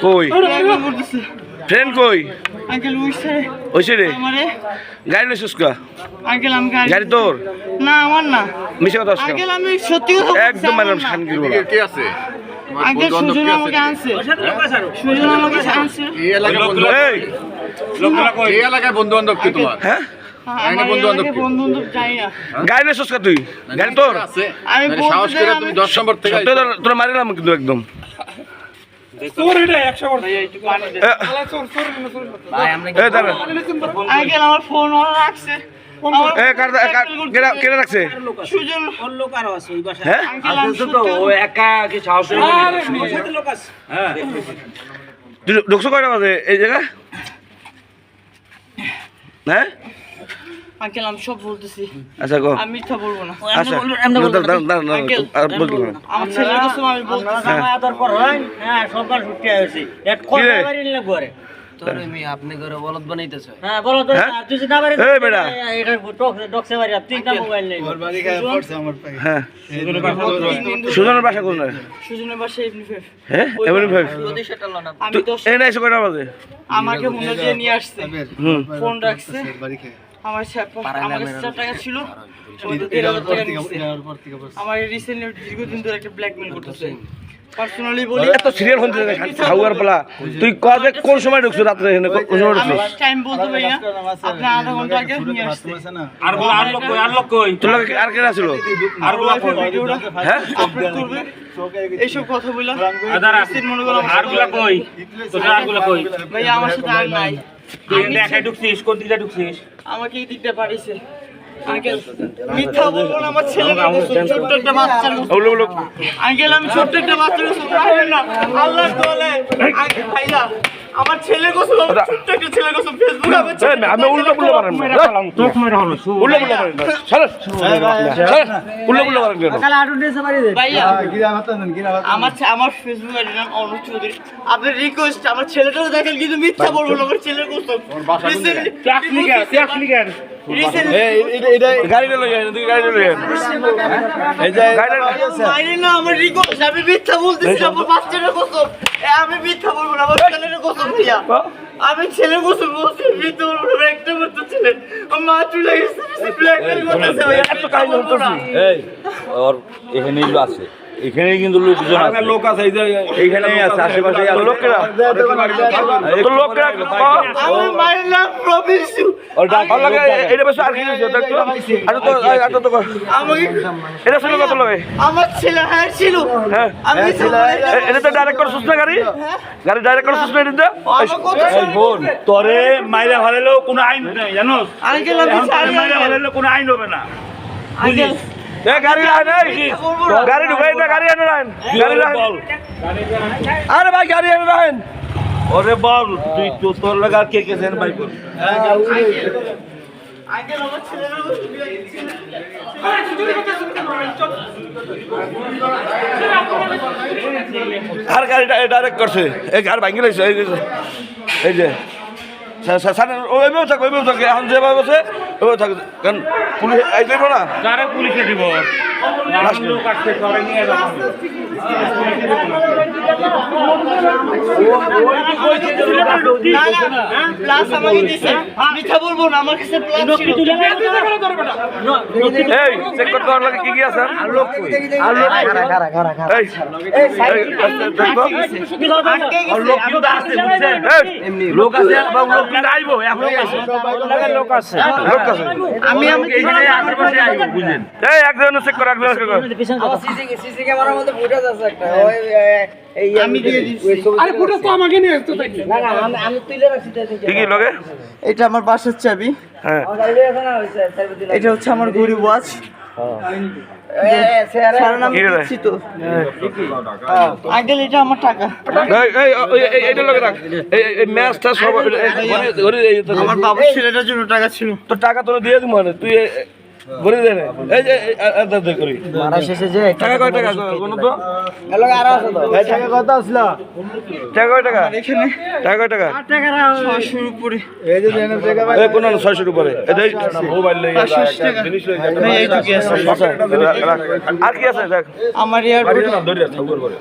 কই? ফ্রেন্ড কই? আঙ্কেল ওইসে। রে? আমারে। গাড়ি আঙ্কেল আমি গাড়ি গাড়ি তোর? না আমার না। মিশে কথা আঙ্কেল আমি সত্যি কথা একদম আমার ম্যাডাম না। শান্তি বলা। কে আছে? আঙ্কেল সুজন আমাকে আনছে। সুজন আমাকে আনছে। এই এলাকায় বন্ধু এই। এই এলাকায় বন্ধু বান্ধব কি তোমার? হ্যাঁ? গাড়ি তুই? গাড়ি তোর আছে। আমি মানে সাহস করে তুমি দশ নম্বর থেকে সত্যি তোর- তোর মারিলাম কিন্তু একদম ভাইয়া, একটু পানি দে। এ, এ দাঁড়া আঙ্কেল আমার ফোন রাখছে। সুজন। হ্যাঁ? ঢুকছো কয়টা বাজে? এই জায়গা হ্যাঁ? আঙ্কেল আমি সব বলতেছি। আচ্ছা গো আমি মিথ্যা বলব না। আচ্ছা দাঁড়া দাঁড়া দাঁড়া দাঁড়া আঙ্কেল, আর বলব না। আমার ছেলের কাছে আমি বলতেছি। হ্যাঁ। আপনি করে বলদ বানাইতেছ? হ্যাঁ হ্যাঁ? আর তুই না পারিস এই বেটা। এটা ডক- ডকসে মারি তিনটা মোবাইল নেই হ্যাঁ। সুজনের বাসা কোন সুজনের বাসা এমনি ফের। হ্যাঁ? এমনি ভাই আমি তুই তো এই না এসে কয়টা বাজে? আমাকে মনে দিয়ে নিয়ে আসছে। ফোন রাখছে। আমার আমার টাকা ছিল। আমার রিসেন্টলি দীর্ঘদিন ধরে একটা ব্ল্যাকমেল করতেছে। পার্সোনালি বলি এত সিরিয়াল হতে হাউয়ার পালা। তুই কবে কোন সময় ঢুকছো রাত্রে এখানে? কোন কোন সময় ঢুকছো? টাইম বলতে পারি না। আপনি আধা ঘণ্টা আগে নিয়ে আসছে। আর বল আর লোক কই আর লোক কই? তোর লাগে আর কেনা ছিল? আর ভিডিওটা হ্যাঁ? আপলোড করবে এইসব কথা বললাম। আরগুলা কই? তোর আরগুলা কই? ভাই আমার সাথে আর নাই। তুই দেখাই ঢুকছিস? কোন দিকে ঢুকছিস? আমাকে এই দিকটা পাঠিয়েছে মিথ্যা বলব না আমার ছেলে ছোট্ট একটা বাচ্চা আঙ্কেল আমি ছোট্ট একটা বাচ্চা আল্লাহ ভাইয়া। আমার ছেলে গোসল ছোট্ট একটা ছেলে গোসল ফেসবুকে আমার আমি উল্টো তোক মেরে হলো উল্টো পুল্টো পারেন চলো উল্টো কাল আটু নিয়ে মারি দে ভাইয়া আমার আমার ফেসবুক আইডি নাম অর্ণব চৌধুরী। আপনার রিকোয়েস্ট আমার ছেলেটাও দেখেন কিন্তু মিথ্যা বলব না আমার ছেলের গোসল। ট্যাক্স রিকোয়েস্ট আমি মিথ্যা বলতেছি আমার গোসল। এ, আমি মিথ্যা বলব না আমি ছেলে বসে বসে ভিতরে একটা করতে ছেলে। মা চলে গেছে ব্ল্যাকমেল করতেছে এত এই ওর এখানেই আছে। এখানেই কিন্তু লোকজন আছে। লোক আছে এই যে এইখানেই আছে আশেপাশে আছে লোকেরা তো লোকেরা আমার মায়ের নাম প্রবিশু ভালো লাগে এটা বেশ আর কি দেখতো আচ্ছা তো আচ্ছা তো আমাকে এটা ছিল কত লাগে আমার ছেলে হ্যাঁ ছিল। হ্যাঁ। আমি এ- এটা তো ডাইরেক্ট করে সুস্থ গাড়ি? গাড়ি ডাইরেক্ট করে সুস্থ এটা বোন তোরে মাইরা ভালাইলেও কোনো আইন নেই জানোস? আঙ্কেল আমি এখন মাইরা ভালাইলে কোনো আইন হবে না। আঙ্কেল। এ গাড়ি লাইন গাড়ি ঢুকাই না গাড়ি এনে লাইন গাড়ি লাইন। আরে ভাই গাড়ি এনে লাইন। ওরে বল তুই তো- তোর লাগা কে কে সেন ভাই ছেলের আর গাড়ি ডাইরেক্ট করছে। এই গাড়ি ভাঙ্গি লাইছে এই যে এই যে। সাড়ে থাক ওইভাবে থাকে এখন যেভাবে আছে ওইভাবে থাকে কারণ পুলিশ এই দেবো না কারে পুলিশে দিব। লোক আসছে নিয়ে কি কি আছে? লোক আর লোক আছে লোক কিন্তু আইবো লোক আছে। লোক আছে। আমি একজন চেক কর একজন তো তো লগে? এটা আমার বাসার চাবি। হ্যাঁ। এটা হচ্ছে আমার ঘড়ি ওয়াচ তো। এটা আমার টাকা। তো- আমার বাবার ছেলেটার জন্য টাকা ছিল। তোর টাকা তোর দিয়ে দিব মানে। তুই এই যে এই- করি। মারা শেষে যে টাকা কয় টাকা? কোন তো। হ্যালো আর আছে তো। টাকা কয় টাকা এখানে টাকা? কয় টাকা? ছয়শোর উপরে এই কোন ছয়শোর উপরে? এই যে মোবাইল লই আশি টাকা। ভাই, এইটুকুই আছে। আর কি আছে দেখ? আমার এয়ারপোর্ট ধরে করে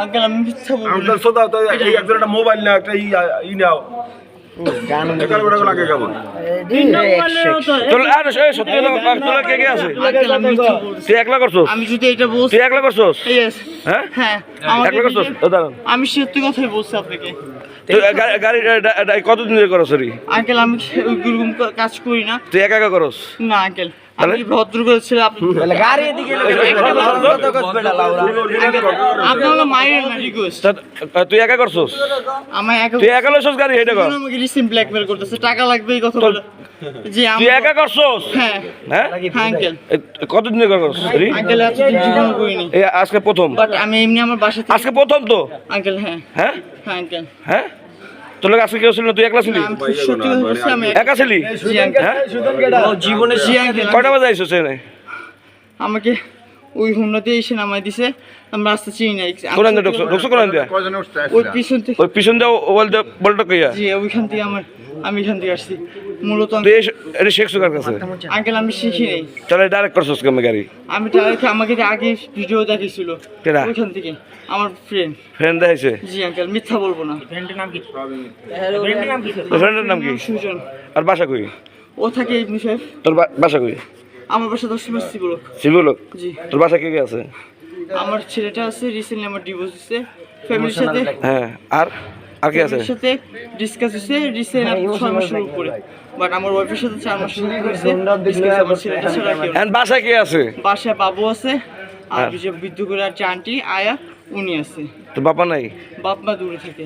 আঙ্কেল আমি মিথ্যা সোদা তো এই একজন একটা মোবাইল না একটা ই ই নাও আমি মিথ্যা বলছি। তুই একলা করছস? আমি যদি এটা বলছি তুই একলা করছস? Yes, হ্যাঁ? হ্যাঁ আমাকে একলা করছস? যদি- ও দাঁড়ান সত্যি কথাই বলছি আপনাকে। গাড়ি কতদিন ধরে করো সরি আঙ্কেল আমি কাজ করি না। তুই একা একা করস? না আঙ্কেল। আমি ভদ্র করে আপনি গাড়ি এদিকে আপনি হলো মায়ের না রিকোয়েস্ট তুই একা করছস? আমার একা তুই একা লইছস গাড়ি এটা কর। আমাকে ব্ল্যাকমেল করতেছে টাকা লাগবে এই কথা বলে। জি তুই একা করছস? হ্যাঁ। আঙ্কেল কতদিন আঙ্কেল জীবন এই আজকে প্রথম। বাট আমি এমনি আমার আজকে প্রথম তো? আঙ্কেল হ্যাঁ। হ্যাঁ? হ্যাঁ আঙ্কেল হ্যাঁ? তোর লোক আজকে কেউ ছিল না? তুই একলা ছিলি? একা- ছিলি? হ্যাঁ? জীবনে কয়টা বাজে আইসো আমাকে ওই হুন্ডাতে এসে নামাই দিছে আমরা রাস্তা চিনি না ঢুকছো? উঠতে ওই পিছন থেকে ওই পিছন দিয়ে বলটা কইয়া? জি ওইখান থেকে আমার আমি এখান থেকে আসছি। মূলত এটা শেখছো কার কাছে? আঙ্কেল আমি শিখি নাই। তাহলে ডাইরেক্ট করছস কেমন গাড়ি? আমি ডাইরেক্ট আমাকে যে আগে ভিডিও দেখিয়েছিল? ওইখান থেকে আমার ফ্রেন্ড ফ্রেন্ড দেখাইছে? জি আঙ্কেল মিথ্যা বলব না। ফ্রেন্ডের নাম কি? ফ্রেন্ডের নাম কি ফ্রেন্ডের নাম কি? সুজন। আর বাসা কই? ও থাকে ইবনি সাহেব তোর বা- বাসা কই? আমার বাসা দশ মাস শিবু জি। তোর বাসা কে কে আছে? আমার ছেলেটা আছে রিসেন্টলি আমার ডিভোর্স হচ্ছে ফ্যামিলির সাথে। হ্যাঁ আর? আর কে আছে সাথে ডিসকাস হচ্ছে রিসেন্ট ছয় মাসের উপরে। বাট আমার ওয়াইফের সাথে চার মাস শুরু করেছে ডিসকাস আমার ছেলেটা ছাড়া কেউ বাসা কে আছে? বাসায় বাবু আছে আর হ্যাঁ। যে বিদ্যু করে আর আন্টি আয়া উনি আছে। তোর বাবা নাই? বাপ মা দূরে থাকে।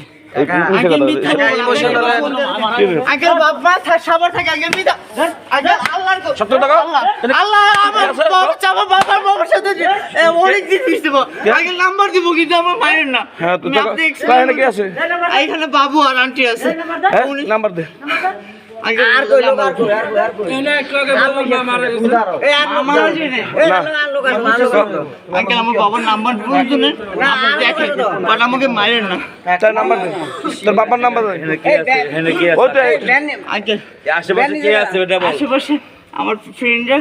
রে? বাপ মা সাবার থাকে আঙ্কেল মিথ্যা। আঙ্কেল টাকা? আল্লাহ আমার বাবার বাবার সাথে অনেক দিন মিশতে আঙ্কেল নাম্বার দিব কিন্তু আমার মায়ের না। হ্যাঁ তো কি আছে? এখানে বাবু আর আন্টি আছে। হ্যাঁ? নাম্বার দে। আর আর আর। এ, আর আমার বাবার বাট আমাকে মারেন না। তার নাম্বার দে। তোর বাবার নাম্বার দে। এখানে কি ওই আছে তো আশেপাশে কে আছে ওটা বল। আশেপাশে আমার ফ্রেন্ডরা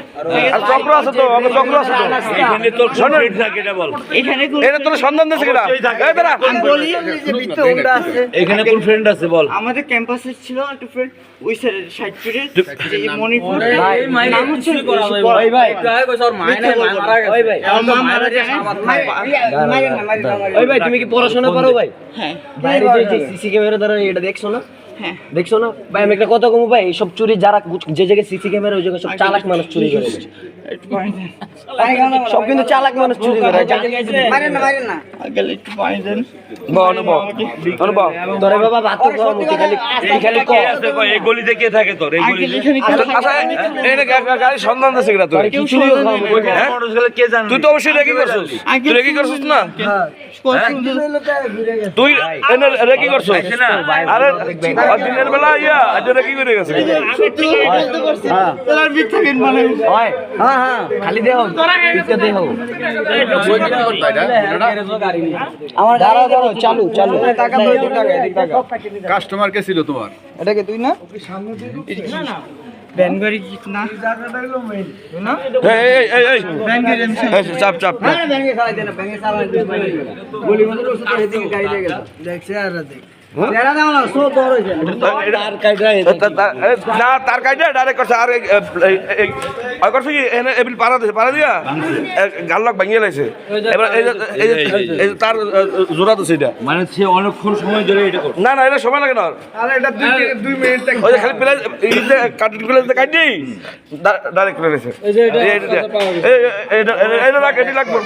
আর চক্র আছে তো আমার চক্র আছে তো। এখানে তোর ফ্রেন্ড থাকে এটা বল। এখানে এটা তোর সন্ধান কিনা? এই আমি বলি যে আছে। এখানে কোন ফ্রেন্ড আছে বল। আমাদের ক্যাম্পাসে ছিল একটা ফ্রেন্ড ওই সাইডে সাইড ফিরে যে মণিপুর। নাম হচ্ছে ভাই ভাই কায় মায় নাই মারা গেছে। ওই ভাই আমার মা মারা না ওই ভাই তুমি কি পড়াশোনা করো ভাই? হ্যাঁ। বাইরে যে সিসি ক্যামেরা দ্বারা এটা দেখছ না? হ্যাঁ। দেখছ না? ভাই আমি একটা কথা কমু ভাই সব চুরি যারা যে জায়গায় সিসি ক্যামেরা ওই জায়গায় সব চালাক মানুষ চুরি করে সব কিন্তু চালাক মানুষ চুরি করে। মারেন না মারেন না। একটু পানি দেন। তুই। হ্যাঁ? রেকি করছিস। করছিস না? আরে আর দিনের বেলা ইয়া আজ রেকি করে গেছে সত্যি বলতে পারছি তাহলে মিথ্যা কেন মানে হয় হ্যাঁ হ্যাঁ খালি দেহ পিছকে দেহ হয় না? আমার দাঁড়াও দাঁড়াও চালু চালু টাকা তো টাকা এদিক টাকা কাস্টমার কে ছিল তোমার এটা কি তুই না কি না এই এই এই এই ভ্যান গাড়ি চাপ চাপ না চালাই দেনা চালাই গাড়ি লেগে গেল দেখছে আর দেখ না তা- এ, তার কাইটা ডাইরেক্ট করছে। আর করছে কি? এনে এবিল পাড়া দিছে পাড়া দিয়া? গাল লাগ ভাঙিয়ে লাইছে। এবার এই যে- এই যে- এই তার জোড়া তো সেটা মানে সে অনেকক্ষণ সময় ধরে এটা না না এটা সময় লাগে না ওর। ওই খালি প্লেস কাটিং প্লেস কাটি দেই ডাইরেক্ট করে এটা এটা লাগবে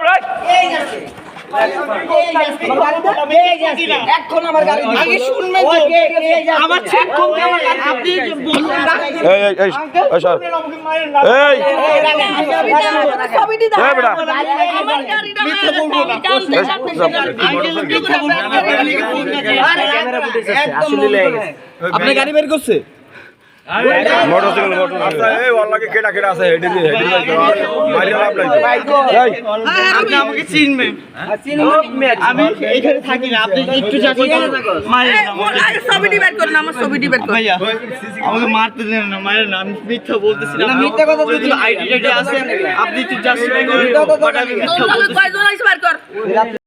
না এই আপনি গাড়ি বের করছে মোটরসাইকেল মোটরসাইকেল এই ওয়াল্লাকে কেডা কেডা আছে হেডি দি হেডি মারিয়া লাভ নাই এই। আপনি আমাকে চিনবেন। আমি এখানে থাকি না আপনি একটু যাচ্ছি মারেন না আমাকে। ছবিটি করুন আমার ছবিটি বের করুন। ভাইয়া আমাকে মারতে দেন না মারেন না আমি মিথ্যা বলতেছি না মিথ্যা কথা যদি আইডি আছে আপনি একটু জাস্টিফাই করেন বাট আমি মিথ্যা বলতেছি কয়জন আইস কর?